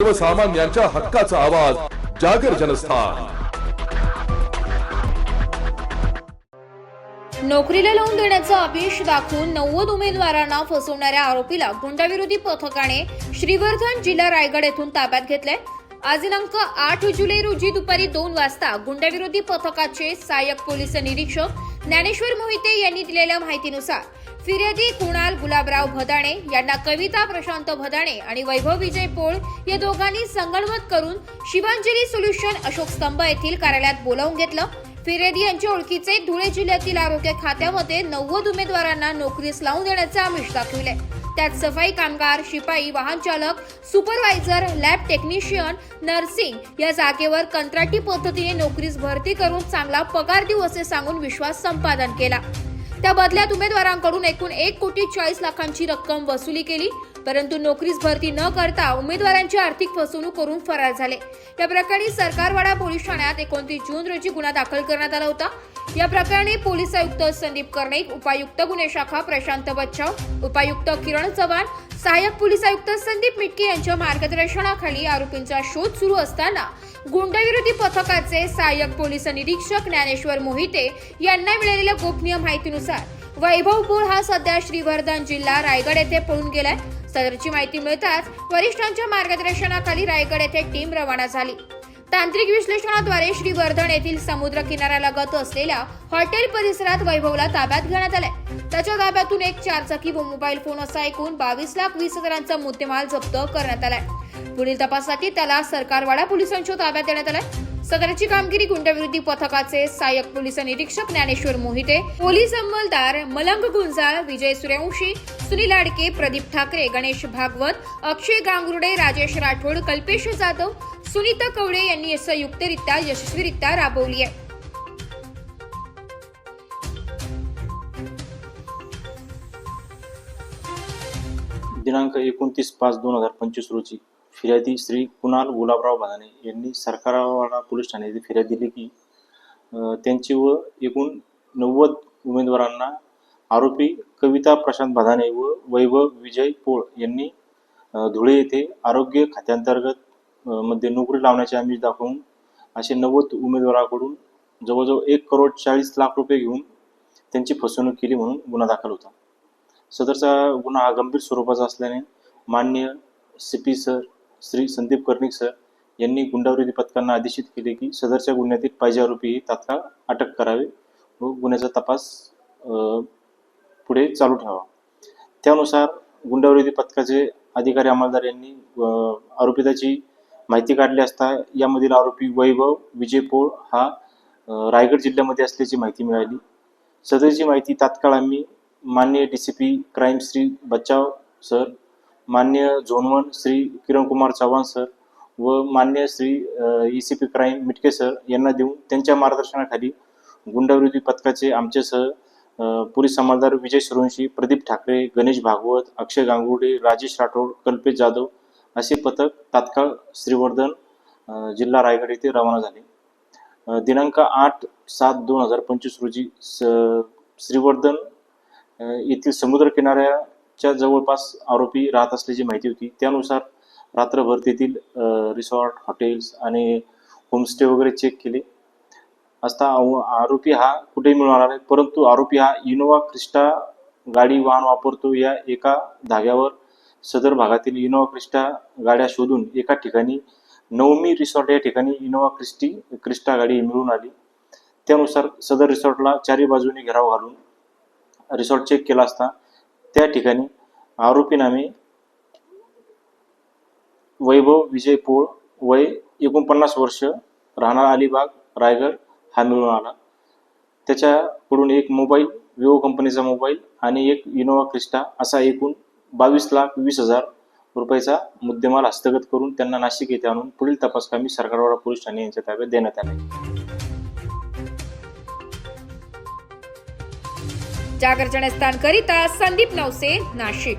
सर्वसामान्यांच्या हक्काचा आवाज जागर जनस्थान. नोकरीला लावून देण्याचं आमिष दाखवून नव्वद उमेदवारांना फसवणाऱ्या आरोपीला गुंडाविरोधी पथकाने श्रीवर्धन जिल्हा रायगड येथून ताब्यात घेतले आज दिनांक आठ जुलै रोजी दुपारी दोन वाजता गुंडाविरोधी पथकाचे सहाय्यक पोलीस निरीक्षक ज्ञानेश्वर मोहिते यांनी दिलेल्या माहितीनुसार फिर्यादी कुणाल गुलाबराव भदाणे यांना कविता प्रशांत भदाणे आणि वैभव विजय पोळ या दोघांनी संगणमत करून शिवांजली सोल्युशन अशोक स्तंभ येथील कार्यालयात बोलावून घेतलं. फिर्यादी यांच्या ओळखीचे धुळे जिल्ह्यातील आरोग्य खात्यामध्ये नव्वद उमेदवारांना नोकरीस लावून देण्याचे आमिष दाखविले. त्यात सफाई कामगार शिपाई वाहन चालक सुपरवायझर लॅब टेक्निशियन नर्सिंग या जागेवर कंत्राटी पद्धतीने नोकरीस भरती करून चांगला पगार देऊ असे सांगून विश्वास संपादन केला. त्या बदल्यात उमेदवारांकडून एकूण एक कोटी चाळीस लाखांची रक्कम वसुली केली. परंतु नोकरीस भरती न करता उमेदवारांची आर्थिक फसवणूक करून फरार झाले. या प्रकरणी सरकारवाडा पोलीस ठाण्यात एकोणतीस जून रोजी गुन्हा दाखल करण्यात आला होता. या प्रकरणी पोलीस आयुक्त संदीप कर्णिक उपायुक्त गुन्हे शाखा प्रशांत बच्चाव उपायुक्त किरण चव्हाण सहाय्यक पोलीस आयुक्त संदीप मिटके यांच्या मार्गदर्शनाखाली आरोपींचा शोध सुरू असताना गुंडविरोधी पथकाचे सहाय्यक पोलीस निरीक्षक ज्ञानेश्वर मोहिते यांना मिळालेल्या गोपनीय माहितीनुसार वैभव पोळ हा सध्या श्रीवर्धन जिल्हा रायगड येथे पळून गेलाय. सदरची माहिती मिळताच वरिष्ठांच्या मार्गदर्शनाखाली रायगड येथे टीम रवाना झाली. तांत्रिक विश्लेषणाद्वारे श्रीवर्धन येथील समुद्र किनाऱ्यालगत असलेल्या हॉटेल परिसरात वैभवला ताब्यात घेण्यात आलाय. त्याच्या ताब्यातून एक चारचाकी व मोबाईल फोन असा एकूण बावीस लाख वीस हजारांचा मुद्देमाल जप्त करण्यात आलाय. पुढील तपासासाठी त्याला सरकारवाडा पोलिसांच्या ताब्यात देण्यात आलाय. सदरची कामगिरी गुंडविरोधी पथकाचे सहाय्यक पोलीस निरीक्षक ज्ञानेश्वर मोहिते पोलीस अंमलदार मलंग गुंजाळ विजय सूर्यवंशी सुनील आडके प्रदीप ठाकरे गणेश भागवत अक्षय गांगुर्डे राजेश राठोड कल्पेश जाधव सुनीता कवडे यांनी संयुक्तरित्या यशस्वीरित्या राबवली आहे. दिनांक एकोणतीस पाच दोन हजार पंचवीस रोजी फिर्यादी श्री कुणाल गुलाबराव बदाने यांनी सरकारवाडा पोलीस ठाणे येथे फिर्याद दिली की त्यांची व एकूण नव्वद उमेदवारांना आरोपी कविता प्रशांत बदाने व वैभव विजय पोळ यांनी धुळे येथे आरोग्य खात्यांतर्गत मध्ये नोकरी लावण्याचे आमिष दाखवून असे नव्वद उमेदवाराकडून जवळजवळ एक करोड चाळीस लाख रुपये घेऊन त्यांची फसवणूक केली म्हणून गुन्हा दाखल होता. सदरचा गुन्हा हा गंभीर स्वरूपाचा असल्याने मान्य C P sir Shri Sandeep Karnik sir यांनी गुंडाविरोधी पथकांना आदेशित केले की सदरच्या गुन्ह्यातील पाहिजे आरोपी तात्काळ अटक करावे व गुन्ह्याचा तपास पुढे चालू ठेवावा. त्यानुसार गुंडाविरोधी पथकाचे अधिकारी अंमलदार यांनी आरोपिताची माहिती काढली असता यामधील आरोपी वैभव विजय पोळ हा रायगड जिल्ह्यामध्ये असल्याची माहिती मिळाली. सदरची माहिती तात्काळ आम्ही मान्य D C P crime Shri Bachav sir मान्य zone one Shri Kiran Kumar Chavan sir व मान्य Shri E C P crime Mitke sir यांना देऊन त्यांच्या मार्गदर्शनाखाली गुंडविरोधी पथकाचे आमच्यासह सह पोलीस समाजदार विजय सुरवंशी प्रदीप ठाकरे गणेश भागवत अक्षय गांगुर्डे राजेश राठोड कल्पेश जाधव असे पथक तात्काळ श्रीवर्धन जिल्हा रायगड येथे रवाना झाले. दिनांक आठ सात दोन हजार पंचवीस रोजी स- श्रीवर्धन येथील समुद्र च्या जवळपास आरोपी राहत असल्याची माहिती होती. त्यानुसार रात्रभर तेथील रिसॉर्ट हॉटेल्स आणि होमस्टे वगैरे चेक केले. असता आव- आरोपी हा कुठेही मिळणार आहे परंतु आरोपी हा इनोवा क्रिस्टा गाडी वाहन वापरतो या एका धाग्यावर. सदर भागातील इनोवा क्रिस्टा गाड्या शोधून एका ठिकाणी नवमी रिसॉर्ट या ठिकाणी इनोवा क्रिस्टी क्रिस्टा गाडी मिळून आली. त्यानुसार सदर रिसॉर्टला चारी बाजूने घेराव घालून रिसॉर्ट चेक केला असता त्या ठिकाणी आरोपी नामे वैभव विजय पोळ वय एकोणपन्नास वर्ष राहणार अलिबाग रायगड हा मिळून आला. त्याच्याकडून एक मोबाईल विवो कंपनीचा मोबाईल आणि एक इनोवा क्रिस्टा असा एकूण बावीस लाख वीस हजार रुपयाचा मुद्देमाल हस्तगत करून त्यांना नाशिक येथे आणून पुढील तपासकामी सरकारवाडा पोलीस ठाणे यांच्या ताब्यात देण्यात आले. जागर जनस्थानकरिता संदीप नवसे नाशिक।